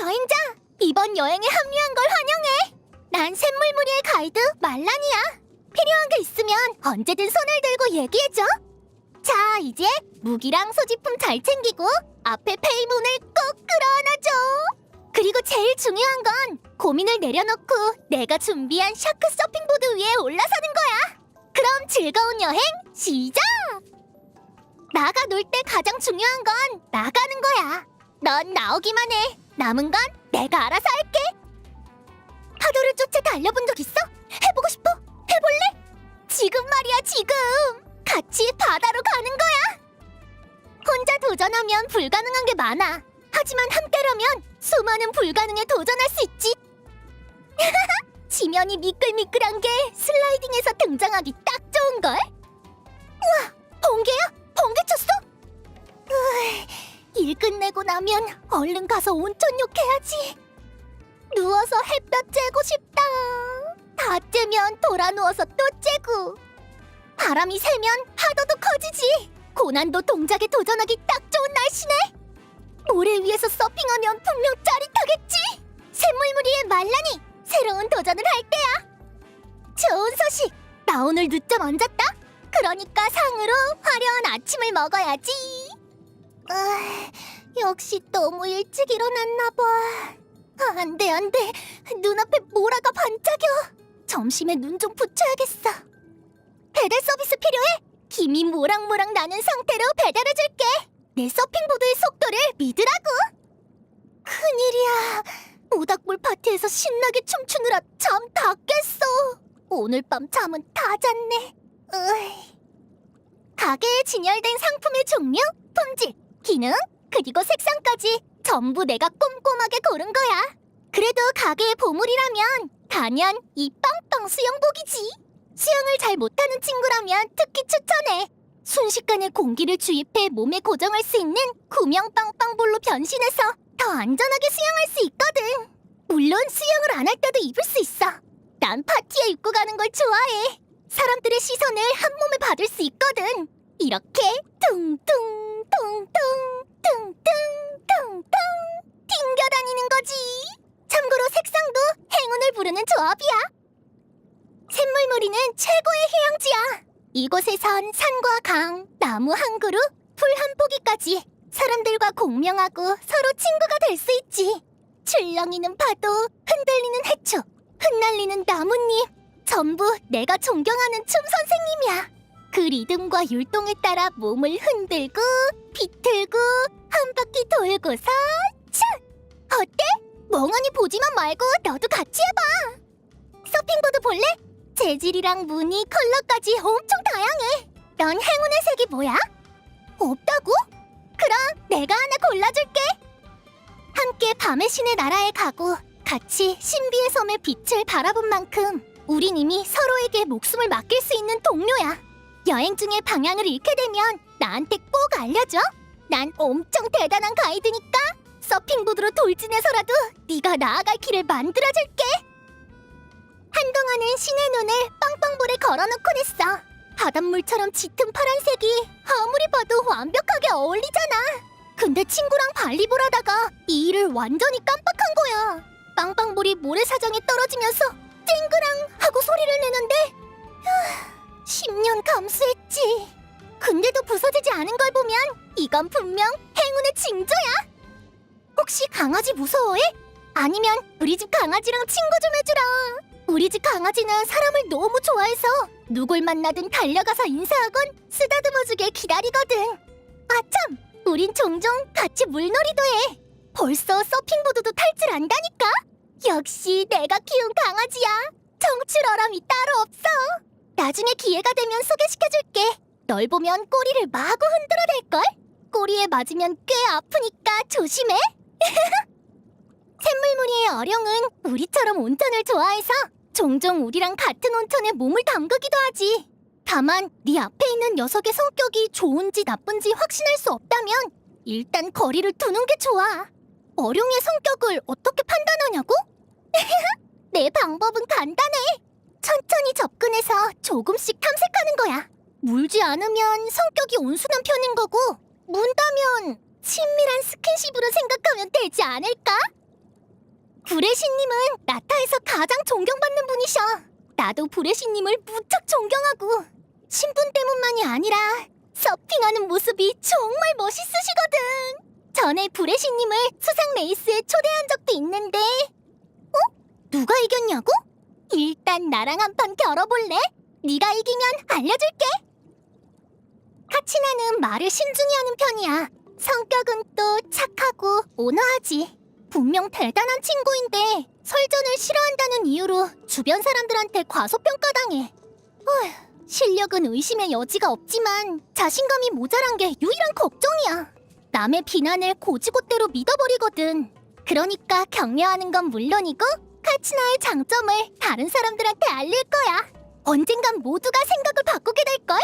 여행자! 이번 여행에 합류한 걸 환영해! 난 샘물무리의 가이드 말란이야! 필요한 게 있으면 언제든 손을 들고 얘기해줘! 자, 이제 무기랑 소지품 잘 챙기고 앞에 페이문을 꼭 끌어안아줘! 그리고 제일 중요한 건 고민을 내려놓고 내가 준비한 샤크 서핑보드 위에 올라서는 거야! 그럼 즐거운 여행 시작! 나가 놀 때 가장 중요한 건 나가는 거야! 넌 나오기만 해! 남은 건 내가 알아서 할게. 파도를 쫓아 달려본 적 있어? 해보고 싶어? 해볼래? 지금 말이야 지금. 같이 바다로 가는 거야. 혼자 도전하면 불가능한 게 많아. 하지만 함께라면 수많은 불가능에 도전할 수 있지. 지면이 미끌미끌한 게 슬라이딩에서 등장하기 딱 좋은 걸. 우와, 번개야? 번개 쳤어? 으, 일 끝내고 나면 얼른 가서 온천욕 해야지. 누워서 햇볕 쬐고 싶다. 다 쬐면 돌아 누워서 또 쬐고. 바람이 세면 파도도 커지지. 고난도 동작에 도전하기 딱 좋은 날씨네. 모래 위에서 서핑하면 분명 짜릿하겠지. 샘물무리의 말라니 새로운 도전을 할 때야. 좋은 소식. 나 오늘 늦잠 안 잤다. 그러니까 상으로 화려한 아침을 먹어야지. 아, 역시 너무 일찍 일어났나 봐. 아, 안 돼, 안 돼. 눈앞에 모라가 반짝여. 점심에 눈 좀 붙여야겠어. 배달 서비스 필요해? 김이 모락모락 나는 상태로 배달해줄게. 내 서핑보드의 속도를 믿으라고. 큰일이야. 모닥불 파티에서 신나게 춤추느라 잠 다 깼어. 오늘 밤 잠은 다 잤네. 으이. 가게에 진열된 상품의 종류, 품질, 기능, 그리고 색상까지 전부 내가 꼼꼼하게 고른 거야. 그래도 가게의 보물이라면 단연 이 빵빵 수영복이지. 수영을 잘 못하는 친구라면 특히 추천해. 순식간에 공기를 주입해 몸에 고정할 수 있는 구명 빵빵볼로 변신해서 더 안전하게 수영할 수 있거든. 물론 수영을 안 할 때도 입을 수 있어. 난 파티에 입고 가는 걸 좋아해. 사람들의 시선을 한 몸에 받을 수 있거든. 이렇게 퉁퉁 퉁퉁 퉁퉁 퉁퉁 튕겨 다니는 거지. 참고로 색상도 행운을 부르는 조합이야. 샘물무리는 최고의 휴양지야. 이곳에선 산과 강, 나무 한 그루, 풀 한 포기까지 사람들과 공명하고 서로 친구가 될 수 있지. 출렁이는 파도, 흔들리는 해초, 흩날리는 나뭇잎, 전부 내가 존경하는 춤 선생님이야. 그 리듬과 율동에 따라 몸을 흔들고 비틀고 한 바퀴 돌고서 차! 어때? 멍하니 보지만 말고 너도 같이 해봐. 서핑보드 볼래? 재질이랑 무늬, 컬러까지 엄청 다양해. 넌 행운의 색이 뭐야? 없다고? 그럼 내가 하나 골라줄게. 함께 밤의 신의 나라에 가고 같이 신비의 섬의 빛을 바라본 만큼 우린 이미 서로에게 목숨을 맡길 수 있는 동료야. 여행 중에 방향을 잃게 되면 나한테 꼭 알려줘. 난 엄청 대단한 가이드니까 서핑보드로 돌진해서라도 네가 나아갈 길을 만들어줄게. 한동안은 신의 눈을 빵빵볼에 걸어놓곤 했어. 바닷물처럼 짙은 파란색이 아무리 봐도 완벽하게 어울리잖아. 근데 친구랑 발리볼 하다가 이 일을 완전히 깜빡한 거야. 빵빵볼이 모래사장에 떨어지면서 쨍그랑 하고 소리를 내는데 휴, 10년 감수했지. 근데도 부서지지 않은 걸 보면 이건 분명 행운의 징조야. 혹시 강아지 무서워해? 아니면 우리 집 강아지랑 친구 좀 해주라. 우리 집 강아지는 사람을 너무 좋아해서 누굴 만나든 달려가서 인사하곤 쓰다듬어주길 기다리거든. 아참, 우린 종종 같이 물놀이도 해. 벌써 서핑보드도 탈 줄 안다니까. 역시 내가 키운 강아지야. 정출어람이 따로 없어. 나중에 기회가 되면 소개시켜줄게. 널 보면 꼬리를 마구 흔들어댈걸? 꼬리에 맞으면 꽤 아프니까 조심해. 샘물무리의 어룡은 우리처럼 온천을 좋아해서 종종 우리랑 같은 온천에 몸을 담그기도 하지. 다만 네 앞에 있는 녀석의 성격이 좋은지 나쁜지 확신할 수 없다면 일단 거리를 두는 게 좋아. 어룡의 성격을 어떻게 판단하냐고? 내 방법은 간단해. 천천히 접근해서 조금씩 탐색하는 거야. 물지 않으면 성격이 온순한 편인 거고, 문다면 친밀한 스킨십으로 생각하면 되지 않을까? 브레시님은 나타에서 가장 존경받는 분이셔. 나도 브레시님을 무척 존경하고 신분 때문만이 아니라 서핑하는 모습이 정말 멋있으시거든. 전에 브레시님을 수상 레이스에 초대한 적도 있는데, 어? 누가 이겼냐고? 일단 나랑 한 판 겨뤄볼래? 네가 이기면 알려줄게. 카치나는 말을 신중히 하는 편이야. 성격은 또 착하고 온화하지. 분명 대단한 친구인데 설전을 싫어한다는 이유로 주변 사람들한테 과소평가당해. 어휴, 실력은 의심의 여지가 없지만 자신감이 모자란 게 유일한 걱정이야. 남의 비난을 고지고대로 믿어버리거든. 그러니까 격려하는 건 물론이고 카치나의 장점을 다른 사람들한테 알릴 거야. 언젠간 모두가 생각을 바꾸게 될걸?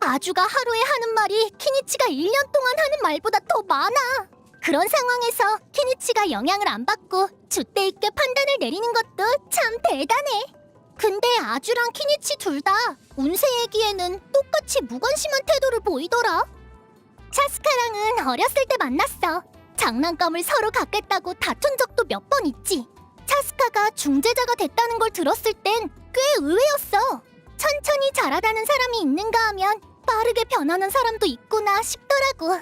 아주가 하루에 하는 말이 키니치가 1년 동안 하는 말보다 더 많아. 그런 상황에서 키니치가 영향을 안 받고 줏대 있게 판단을 내리는 것도 참 대단해. 근데 아주랑 키니치 둘 다 운세 얘기에는 똑같이 무관심한 태도를 보이더라. 차스카랑은 어렸을 때 만났어. 장난감을 서로 갖겠다고 다툰 적도 몇 번 있지. 차스카가 중재자가 됐다는 걸 들었을 땐 꽤 의외였어. 천천히 자라다는 사람이 있는가 하면 빠르게 변하는 사람도 있구나 싶더라고.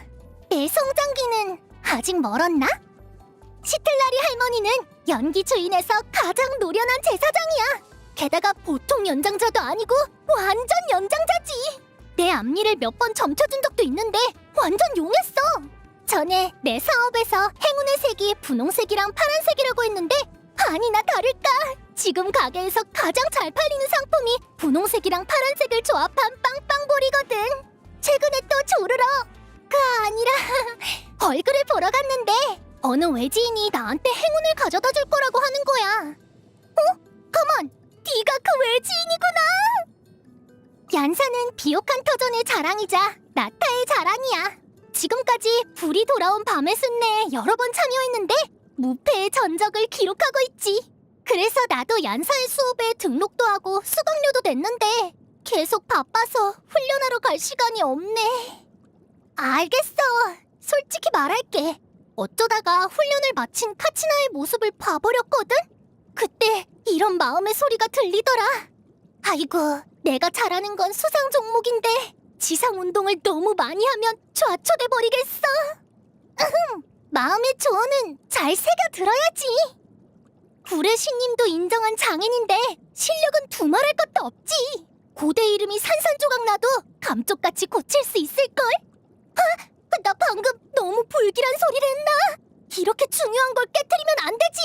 내 성장기는 아직 멀었나? 시틀라리 할머니는 연기 주인에서 가장 노련한 제사장이야. 게다가 보통 연장자도 아니고 완전 연장자지. 내 앞니를 몇 번 점쳐준 적도 있는데 완전 용했어. 전에 내 사업에서 행운의 색이 분홍색이랑 파란색이라고 했는데 아니나 다를까 지금 가게에서 가장 잘 팔리는 상품이 분홍색이랑 파란색을 조합한 빵빵볼이거든. 최근에 또 조르러 그 아니라 얼굴을 보러 갔는데 어느 외지인이 나한테 행운을 가져다 줄 거라고 하는 거야. 어? 가만, 네가 그 외지인이구나. 얀사는 비옥한 터전의 자랑이자 나타의 자랑이야. 지금까지 불이 돌아온 밤의 순례에 여러 번 참여했는데 무패의 전적을 기록하고 있지. 그래서 나도 얀사의 수업에 등록도 하고 수강료도 냈는데 계속 바빠서 훈련하러 갈 시간이 없네. 알겠어. 솔직히 말할게. 어쩌다가 훈련을 마친 카치나의 모습을 봐버렸거든? 그때 이런 마음의 소리가 들리더라. 아이고, 내가 잘하는 건 수상 종목인데 지상 운동을 너무 많이 하면 좌초돼 버리겠어. 으흠, 마음의 조언은 잘 새겨 들어야지. 구레시님도 인정한 장인인데 실력은 두말할 것도 없지. 고대 이름이 산산조각 나도 감쪽같이 고칠 수 있을걸? 아, 나 방금 너무 불길한 소리를 했나? 이렇게 중요한 걸 깨뜨리면 안 되지.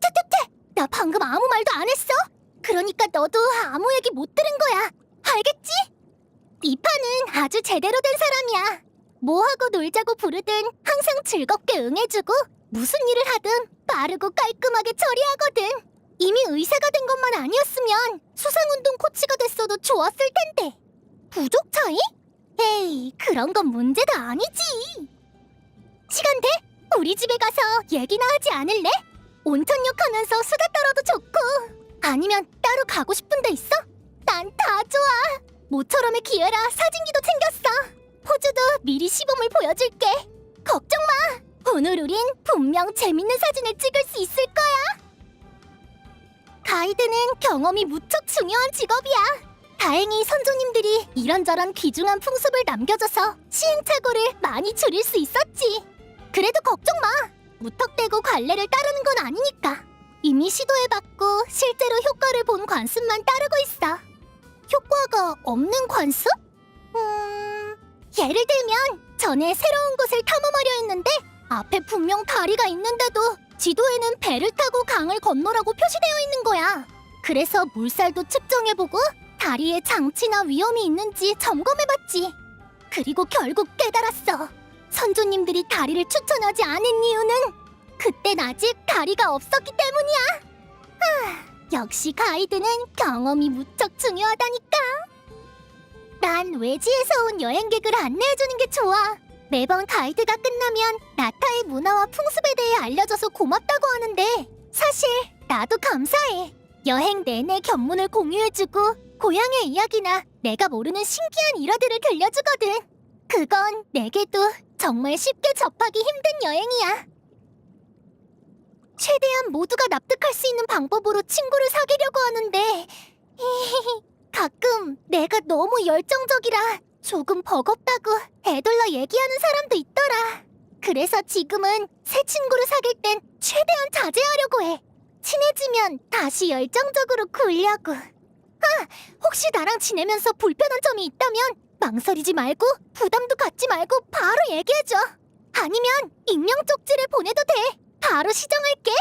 퇴퇴퇴, 나 방금 아무 말도 안 했어. 그러니까 너도 아무 얘기 못 들은 거야. 알겠지? 이 판은 아주 제대로 된 사람이야. 뭐 하고 놀자고 부르든 항상 즐겁게 응해주고 무슨 일을 하든 빠르고 깔끔하게 처리하거든. 이미 의사가 된 것만 아니었으면 수상운동 코치가 됐어도 좋았을 텐데. 부족 차이? 에이, 그런 건 문제가 아니지. 시간 돼? 우리 집에 가서 얘기나 하지 않을래? 온천욕 하면서 수다 떨어도 좋고. 아니면 따로 가고 싶은 데 있어? 난 다 좋아. 모처럼의 기회라 사진기도 챙겼어. 포즈도 미리 시범을 보여줄게. 걱정 마. 오늘 우린 분명 재밌는 사진을 찍을 수 있을 거야. 가이드는 경험이 무척 중요한 직업이야. 다행히 선조님들이 이런저런 귀중한 풍습을 남겨줘서 시행착오를 많이 줄일 수 있었지. 그래도 걱정 마. 무턱대고 관례를 따르는 건 아니니까. 이미 시도해봤고 실제로 효과를 본 관습만 따르고 있어. 효과가 없는 관습? 음... 예를 들면 전에 새로운 곳을 탐험하려 했는데 앞에 분명 다리가 있는데도 지도에는 배를 타고 강을 건너라고 표시되어 있는 거야. 그래서 물살도 측정해보고 다리에 장치나 위험이 있는지 점검해봤지. 그리고 결국 깨달았어. 선조님들이 다리를 추천하지 않은 이유는 그땐 아직 다리가 없었기 때문이야. 아, 역시 가이드는 경험이 무척 중요하다니까. 난 외지에서 온 여행객을 안내해주는 게 좋아. 매번 가이드가 끝나면 나타의 문화와 풍습에 대해 알려줘서 고맙다고 하는데 사실 나도 감사해. 여행 내내 견문을 공유해주고 고향의 이야기나 내가 모르는 신기한 일화들을 들려주거든. 그건 내게도 정말 쉽게 접하기 힘든 여행이야. 최대한 모두가 납득할 수 있는 방법으로 친구를 사귀려고 하는데 가끔 내가 너무 열정적이라 조금 버겁다고 애들러 얘기하는 사람도 있더라. 그래서 지금은 새 친구를 사귈 땐 최대한 자제하려고 해. 친해지면 다시 열정적으로 굴려고. 아, 혹시 나랑 지내면서 불편한 점이 있다면 망설이지 말고 부담도 갖지 말고 바로 얘기해줘. 아니면 익명 쪽지를 보내도 돼. 바로 시정할게.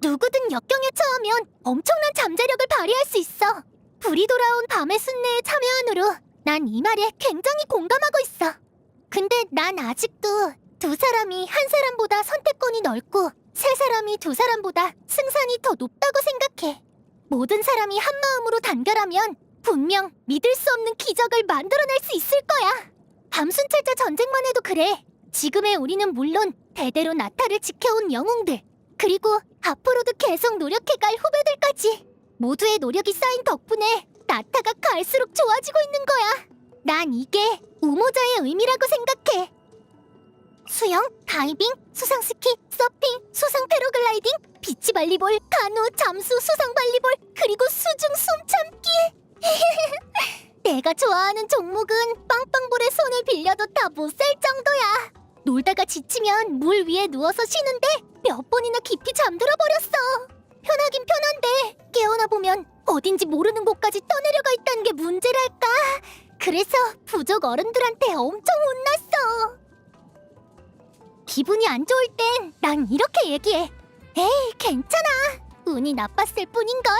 누구든 역경에 처하면 엄청난 잠재력을 발휘할 수 있어. 불이 돌아온 밤의 순례에 참여한으로 난 이 말에 굉장히 공감하고 있어. 근데 난 아직도 두 사람이 한 사람보다 선택권이 넓고 세 사람이 두 사람보다 승산이 더 높다고 생각해. 모든 사람이 한 마음으로 단결하면 분명 믿을 수 없는 기적을 만들어낼 수 있을 거야. 밤순찰자 전쟁만 해도 그래. 지금의 우리는 물론 대대로 나타를 지켜온 영웅들 그리고 앞으로도 계속 노력해갈 후배들까지 모두의 노력이 쌓인 덕분에 나타가 갈수록 좋아지고 있는 거야. 난 이게 우모자의 의미라고 생각해. 수영, 다이빙, 수상 스키, 서핑, 수상 패러글라이딩, 비치 발리볼, 카누, 잠수, 수상 발리볼, 그리고 수중 숨 참기. 내가 좋아하는 종목은 빵빵볼의 손을 빌려도 다 못 살 정도야. 놀다가 지치면 물 위에 누워서 쉬는데 몇 번이나 깊이 잠들어 버렸어. 편하긴 편한데 깨어나 보면 어딘지 모르는 곳까지 떠내려가 있다는 게 문제랄까. 그래서 부족 어른들한테 엄청 혼났어. 기분이 안 좋을 땐 난 이렇게 얘기해. 에이, 괜찮아. 운이 나빴을 뿐인걸.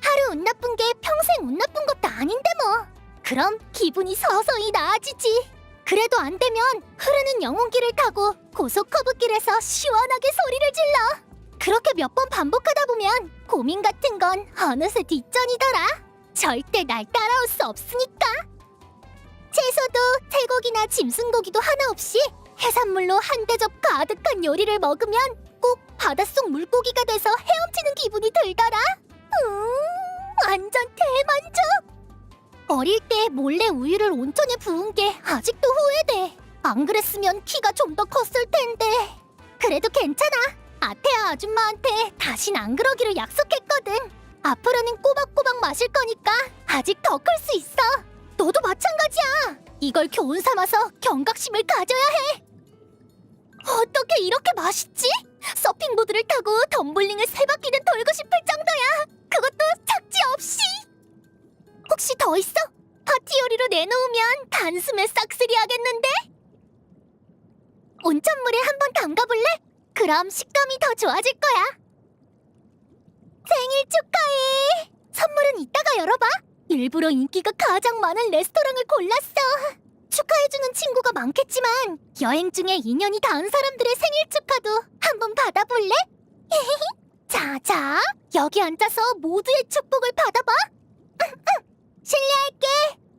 하루 운 나쁜 게 평생 운 나쁜 것도 아닌데 뭐. 그럼 기분이 서서히 나아지지. 그래도 안 되면 흐르는 영웅길을 타고 고속 커브길에서 시원하게 소리를 질러. 그렇게 몇 번 반복하다 보면 고민 같은 건 어느새 뒷전이더라. 절대 날 따라올 수 없으니까. 채소도 태고기나 짐승고기도 하나 없이 해산물로 한 대접 가득한 요리를 먹으면 꼭 바닷속 물고기가 돼서 헤엄치는 기분이 들더라. 음, 완전 대만족. 어릴 때 몰래 우유를 온천에 부은 게 아직도 후회돼. 안 그랬으면 키가 좀 더 컸을 텐데. 그래도 괜찮아. 아테아 아줌마한테 다신 안 그러기로 약속했거든. 앞으로는 꼬박꼬박 마실 거니까 아직 더 클 수 있어. 너도 마찬가지야. 이걸 교훈 삼아서 경각심을 가져야 해. 어떻게 이렇게 맛있지? 서핑보드를 타고 덤블링을 세 바퀴는 돌고 싶을 정도야. 그것도 착지 없이. 혹시 더 있어? 파티 요리로 내놓으면 단숨에 싹쓸이 하겠는데? 온천물에 한번 담가볼래? 그럼 식감이 더 좋아질 거야. 생일 축하해. 선물은 이따가 열어봐. 일부러 인기가 가장 많은 레스토랑을 골랐어. 축하해주는 친구가 많겠지만 여행 중에 인연이 닿은 사람들의 생일 축하도 한번 받아볼래? 자자, 여기 앉아서 모두의 축복을 받아봐. 실례할게.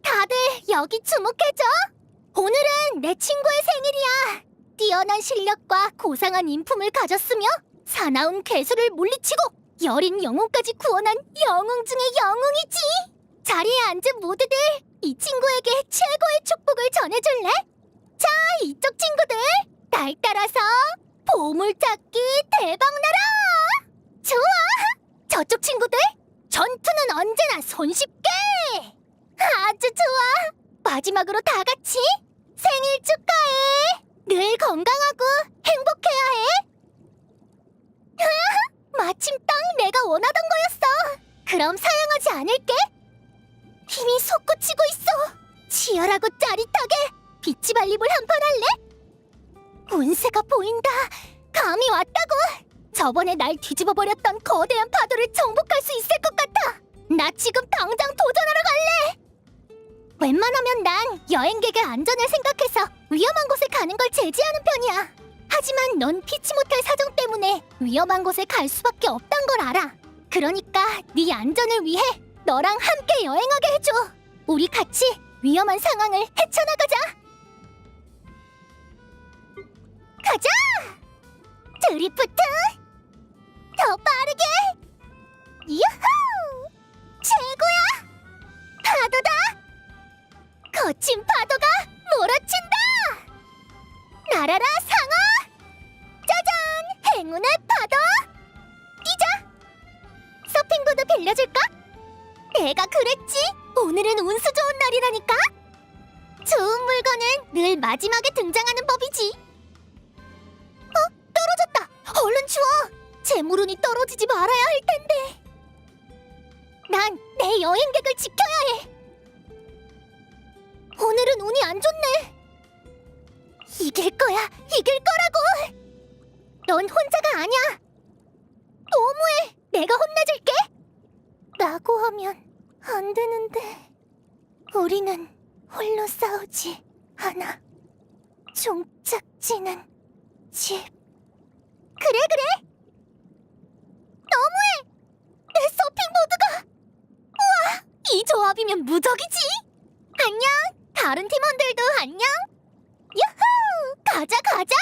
다들 여기 주목해줘. 오늘은 내 친구의 생일이야. 뛰어난 실력과 고상한 인품을 가졌으며 사나운 괴수를 물리치고 여린 영웅까지 구원한 영웅 중의 영웅이지. 자리에 앉은 모두들 이 친구에게 최고의 축복을 전해줄래? 자, 이쪽 친구들 날 따라서 보물찾기 대박나라! 좋아! 저쪽 친구들 전투는 언제나 손쉽게! 아주 좋아! 마지막으로 다 같이 생일 축하해! 늘 건강하고 행복해야 해! 마침 딱 내가 원하던 거였어! 그럼 사양하지 않을게! 힘이 솟구치고 있어! 치열하고 짜릿하게 비치 발리볼 한판 할래? 운세가 보인다! 감이 왔다고! 저번에 날 뒤집어 버렸던 거대한 파도를 정복할 수 있을 것 같아. 나 지금 당장 도전하러 갈래. 웬만하면 난 여행객의 안전을 생각해서 위험한 곳에 가는 걸 제지하는 편이야. 하지만 넌 피치 못할 사정 때문에 위험한 곳에 갈 수밖에 없단 걸 알아. 그러니까 네 안전을 위해 너랑 함께 여행하게 해줘. 우리 같이 위험한 상황을 헤쳐나가자. 가자! 드리프트! 더 빠르게! 유후! 최고야! 파도다! 거친 파도가 몰아친다! 날아라 상어! 짜잔! 행운의 파도! 뛰자! 서핑보드 빌려줄까? 내가 그랬지! 오늘은 운수 좋은 날이라니까! 좋은 물건은 늘 마지막에 등장하는 법이지! 어? 떨어졌다! 얼른 주워! 재물운이 떨어지지 말아야 할 텐데. 난 내 여행객을 지켜야 해. 오늘은 운이 안 좋네. 이길 거야. 이길 거라고. 넌 혼자가 아니야. 너무해. 내가 혼내줄게. 라고 하면 안 되는데. 우리는 홀로 싸우지 않아. 종착지는 집. 그래 그래. 너무해. 내 서핑보드가. 우와, 이 조합이면 무적이지. 안녕. 다른 팀원들도 안녕. 유후! 가자 가자.